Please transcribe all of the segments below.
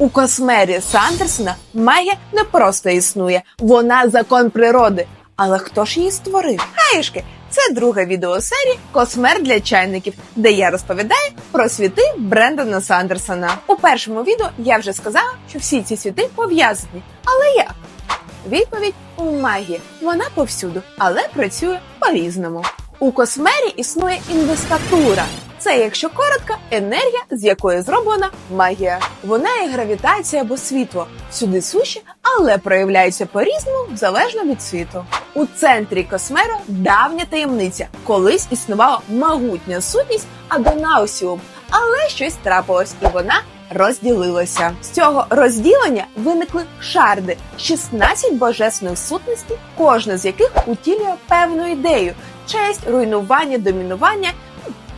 У космері Сандерсона магія не просто існує, вона закон природи. Але хто ж її створив? Хаєшки, це друга відеосерія Космер для чайників, де я розповідаю про світи Брендона Сандерсона. У першому відео я вже сказала, що всі ці світи пов'язані. Але як? Відповідь у магії. Вона повсюду, але працює по-різному. У космері існує інвестатура. Це, якщо коротко, енергія, з якої зроблена магія. Вона є гравітація або світло, всюди суші, але проявляються по-різному залежно від світу. У центрі космера давня таємниця. Колись існувала могутня сутність Адонаусіум, але щось трапилось, і вона розділилася. З цього розділення виникли шарди 16 божественних сутностей, кожна з яких утілює певну ідею: честь, руйнування, домінування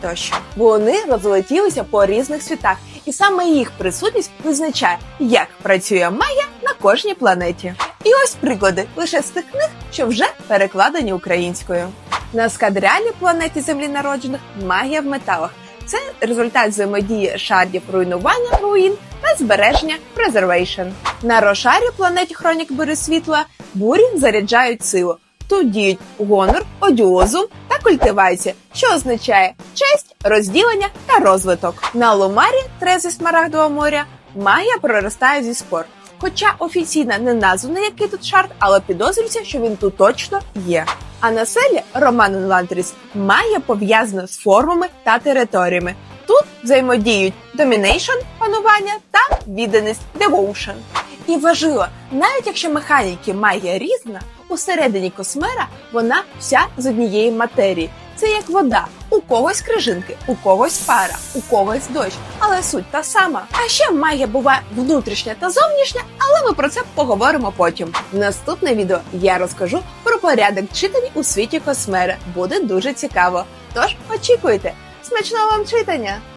тощо. Вони розлетілися по різних світах, і саме їх присутність визначає, як працює магія на кожній планеті. І ось приклади лише з тих книг, що вже перекладені українською. На скадріальній планеті Землі народжених магія в металах. Це результат взаємодії шардів руйнування руїн та збереження preservation. На рошарі планеті Хронік Бури Світла бурі заряджають силу. Тут діють гонор, одіозум та культивація, що означає честь, розділення та розвиток. На Ломарі, трези Смарагдового моря, магія проростає зі спор. Хоча офіційно не названий який тут шарт, але підозрюється, що він тут точно є. А на селі Роман Лантріс магія пов'язана з формами та територіями. Тут взаємодіють домінейшн панування та відданість devotion. І важливо, навіть якщо механіки магія різна, усередині космера вона вся з однієї матерії. Це як вода. У когось крижинки, у когось пара, у когось дощ, але суть та сама. А ще магія буває внутрішня та зовнішня, але ми про це поговоримо потім. В Наступне відео я розкажу про порядок читань у світі космера. Буде дуже цікаво. Тож очікуйте. Смачного вам читання!